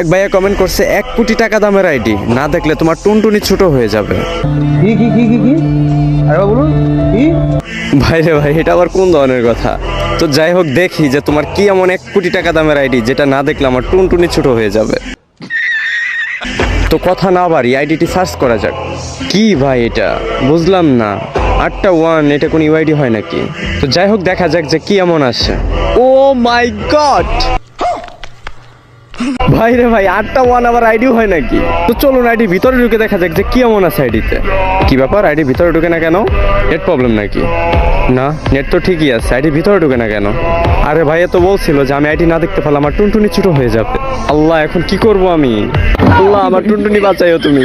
এক ভাইয়া কমেন্ট করছে এক কোটি টাকা দামের আইডি না দেখলে তোমার টুনটুনি ছোট হয়ে যাবে। কি কি কি কি কি? আরে বলুন কি? ভাই রে ভাই এটা আবার কোন ধরনের কথা? তো যাই হোক দেখি যে তোমার কি এমন এক কোটি টাকা দামের আইডি যেটা না দেখলে আমার টুনটুনি ছোট হয়ে যাবে। তো কথা না বাড়ি আইডিটি সার্চ করা যাক। কি ভাই এটা? বুঝলাম না। আটটা ওয়ান এটা কোন ইউআইডি হয় নাকি? তো যাই হোক দেখা যাক যে কি এমন আসে। ও মাই গড ভাই রে ভাই, আটটা ওয়ান আবার আইডিও হয় নাকি? তো চলুন আইডি ভিতরে ঢুকে দেখা যাক যে কি এমন আছে আইডিতে কি ব্যাপার? আইডি ভিতরে ঢুকে না কেন? নেট প্রবলেম নাকি? না নেট তো ঠিকই আছে আইডি ভিতরে ঢুকে না কেন? আরে ভাই তো বলছিল যে আমি আইডি না দেখতে পেলাম আমার টুনটুনি ছোট হয়ে যাবে। আল্লাহ, এখন কি করব আমি? আল্লাহ, আমার টুনটুনি বাঁচাইও তুমি।